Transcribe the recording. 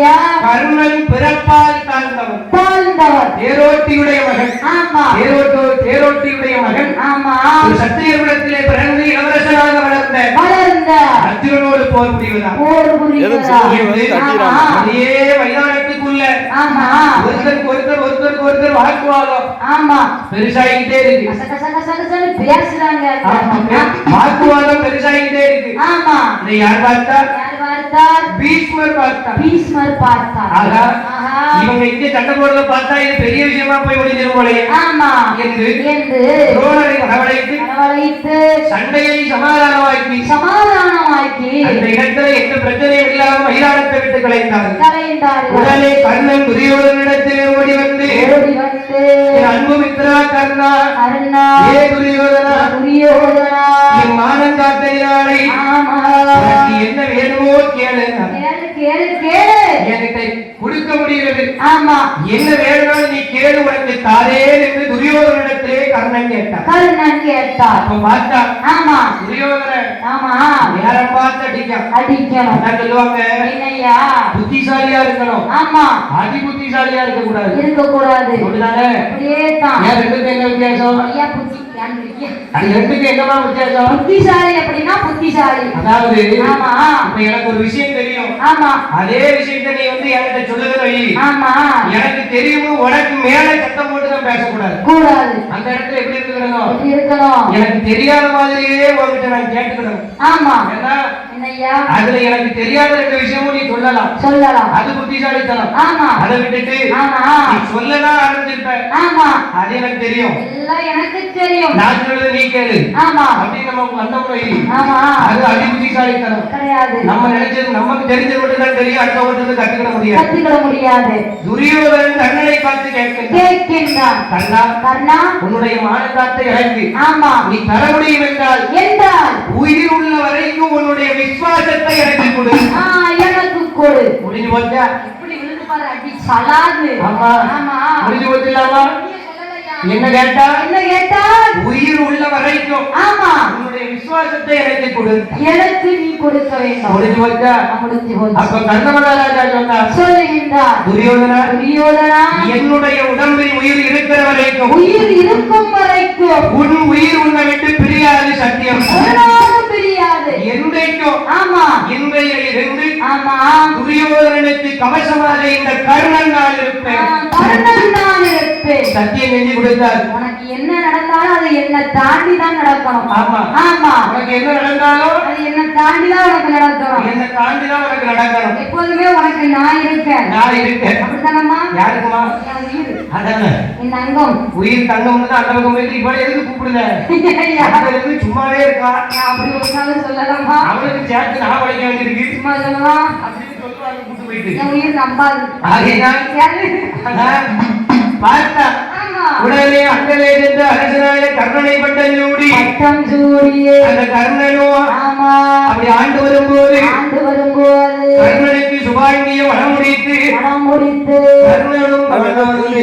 என்னய்யா கர்ணன் பிறப்பால் தாழ்ந்தவன் தாழ்ந்தவர். தேரோட்டியுடைய மகன். ஆமா. தேரோட்டோ தேரோட்டியுடைய மகன். ஆமா. ஒரு சத்திரியகுலத்திலே பிறந்து இளவரசனாக வளர்ந்த. வளர்ந்த. அர்ஜுனனோடு போர் புரிவதாம் போர் புரிவதா ஆமா. அதே மைதானத்துக்குள்ள ஆமா. ஒருத்தருக்கு ஒருத்தர் ஒருத்தருக்கு ஒருத்தர் வாக்குவாதம் ஆமா. பெருசாகிட்டே இருக்கு. பேசுறாங்க. வாக்குவாதம் பெருசாகிட்டே இருக்கு. ஆமா. இதை யார் பார்த்தா? யார் பார்த்தார் பீஷ்மர் பார்த்தா பீஷ்மர் பார்த்தார். ஆகா ஆஹா. இவங்க இங்க சண்டை போடுறத பார்த்தா இது பெரிய விஷயமா போய் முடிஞ்சிரும் போலயே. ஆமா. என்று என்று துரோணரை வரவழைத்து வரவழைத்து சண்டையை சமாதானமாக்கி சமாதானமாக்கி அந்த இடத்துல எந்த பிரச்சனையும் இல்லாம மைதானத்தை விட்டு கலைந்தார்கள். கலைந்தார்கள். உடனே கர்ணன் துரியோதனிடத்திலே ஓடி வந்து ஓடி வந்து அன்பு மித்ரா கர்ணா அருணா ஏ துரியோதனா முடிகிறது ஆமா என்ன வேணும்னாலும் நீ கேளு உனக்கு தாரேன் என்று துரியோதனிடத்திலே கர்ணன் கேட்டான். கருணன் கேட்டார் அப்ப பார்த்தா ஆமா. துரியோதனன் ஆமா. நேரம் பார்த்து அடிக்கான் அடிக்கணும். அதான் சொல்லுவாங்க. என்னய்யா புத்திசாலியா இருக்கணும். ஆமா. அதி புத்திசாலியா இருக்க கூடாது இருக்க கூடாது அப்படிதானே? அப்படியே தான் ஏன் ரெண்டுக்கு என்ன வித்தியாசம்? ஐயா புத்தி அது ரெண்டுக்கு என்னமா வித்தியாசம்? புத்திசாலி அப்படின்னா புத்திசாலி. அதாவது ஆமா. இப்ப எனக்கு ஒரு விஷயம் தெரியும். ஆமா. அதே விஷயத்தை நீ வந்து என்கிட்ட சொல்லுகிற ஆமா. எனக்கு தெரியும் உனக்கு மேல சத்தம் போட்டு தான் பேசக்கூடாது. கூடாது. அந்த இடத்துல எப்படி இருக்கணும் எப்படி இருக்கணும்? எனக்கு தெரியாத மாதிரியே உங்ககிட்ட நான் கேட்டுக்கணும். ஆமா. ஏன்னா அதுல எனக்கு தெரியாத ரெண்டு விஷயமும் நீ சொல்லலாம். சொல்லலாம். அது புத்திசாலித்தனம். ஆமா. அதை விட்டுட்டு ஆமா. நீ சொல்லலாம் ஆரம்பிச்சிருப்ப ஆமா. அது எனக்கு தெரியும். எல்லாம் எனக்கு தெரியும். நான் சொல்றது நீ கேளு. ஆமா. அப்படின்னு நம்ம வந்தோம் வை ஆமா. அது அதி புத்திசாலித்தனம் கிடையாது. நம்ம நினைச்சது நமக்கு தெரிஞ்சது மட்டும் தான் தெரியும் அடுத்தவங்களுக்கு கத்துக்கிட முடியாது. கத்துக்கிட முடியாது. துரியோதனன் கண்ணனை பார்த்து கேட்கின்றான். கேட்கின்றான். கண்ணா கர்ணா உன்னுடைய மானக்காட்டை இறங்கி ஆமா. நீ தர முடியும் என்றால் என்றால். உயிர் உள்ள வரைக்கும் உன்னுடைய விசுவாசத்தை எனக்கு கொடு. எனக்கு கொடு. முடிஞ்சு போச்சா? எப்படி விழுந்து பாரு அடி சலாது. ஆமா. ஆமா. முடிஞ்சு போச்சு இல்லாமா என்ன கேட்டா? என்ன கேட்டால் உயிர் உள்ள வரைக்கும் ஆமா. உன்னுடைய விசுவாசத்தை எனக்கு கொடு. எனக்கு நீ கொடுக்க வேண்டும். முடிஞ்சு போச்சா? முடிஞ்சு போச்சு. அப்ப கர்ணமகாராஜா சொன்னார் சொல்லுகின்றார். துரியோதனா துரியோதனா. என்னுடைய உடம்பில் உயிர் இருக்கிற வரைக்கும் உயிர் இருக்கும் வரைக்கும். உன் உயிர் உன்னை விட்டு பிரியாது சத்தியம். என்றைக்கும் ஆமா. இன்றைய இருந்து ஆமா. துரியோதனனுக்கு கவசமாக இந்த கர்ணன் நான் இருப்பேன். கர்ணன் நான் இருப்பேன். சத்தியம் செஞ்சு கொடுத்தார். உனக்கு என்ன என்ன தாண்டி தான் நடக்கணும் ஆமா. ஆமா. உனக்கு என்ன நடந்தாலும் அது என்ன தாண்டி தான் உனக்கு நடக்கணும் என்ன தாண்டிதான் உனக்கு நடக்கணும். எப்போதுமே உனக்கு நான் இருக்கேன். நான் இருக்கேன். அப்படித்தானம்மா? யாருக்குமா? என் அங்கம் உயிர் தங்கம்னு தான் அந்த பக்கம் இப்ப எதுக்கு அதுல இருந்து சும்மாவே இருக்கா? அப்படி ஒரு நாள் சொல்லலாமா? அவனுக்கு சேர்த்து நான் உழைக்க வேண்டியிருக்கு. சும்மா சொல்லலாம் அப்படின்னு சொல்லுவாங்க கூட்டு போயிட்டு. என் உயிர் நம்பாது. பார்த்தா உடனே அங்கலே சென்று அரசனாய கர்ணனை பட்டம் சூடி பட்டம் சூடியே அந்த கர்ணனும் ஆமா. அப்படி ஆண்டு வரும்போது ஆண்டு வரும்போது கர்ணனுக்கு சுபாங்கிய மனம் முடித்து மனம் முடித்து கர்ணனும் கணவனும்